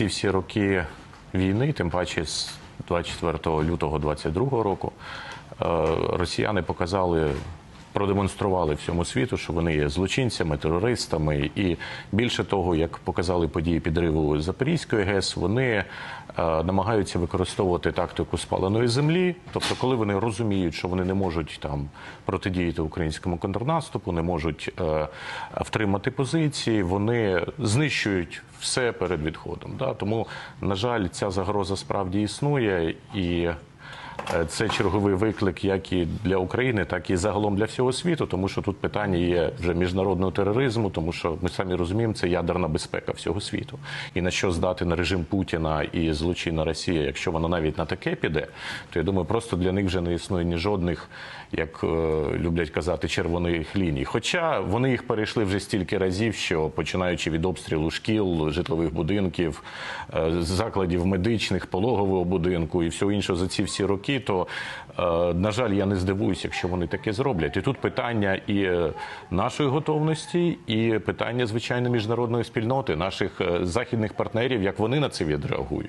ці всі роки війни, тим паче з 24 лютого 22 року, е, росіяни показали. Продемонстрували всьому світу, що вони є злочинцями, терористами, і більше того, як показали події підриву Запорізької ГЕС, вони е, намагаються використовувати тактику спаленої землі. Тобто, коли вони розуміють, що вони не можуть там протидіяти українському контрнаступу, не можуть е, втримати позиції, вони знищують все перед відходом. Да? Тому, на жаль, ця загроза справді існує і. Е, Це черговий виклик як і для України, так і загалом для всього світу, тому що тут питання є вже міжнародного тероризму, тому що ми самі розуміємо, це ядерна безпека всього світу. І на що здати на режим Путіна і злочинна Росія, якщо вона навіть на таке піде, то я думаю, просто для них вже не існує ні жодних, як е, люблять казати, червоних ліній. Хоча вони їх перейшли вже стільки разів, що починаючи від обстрілу шкіл, житлових будинків, е, закладів медичних, пологового будинку і всього іншого за ці всі роки, то е, на жаль, я не здивуюся, якщо вони таке зроблять. І тут питання і е, нашої готовності, і питання звичайно міжнародної спільноти, наших е, західних партнерів, як вони на це відреагують.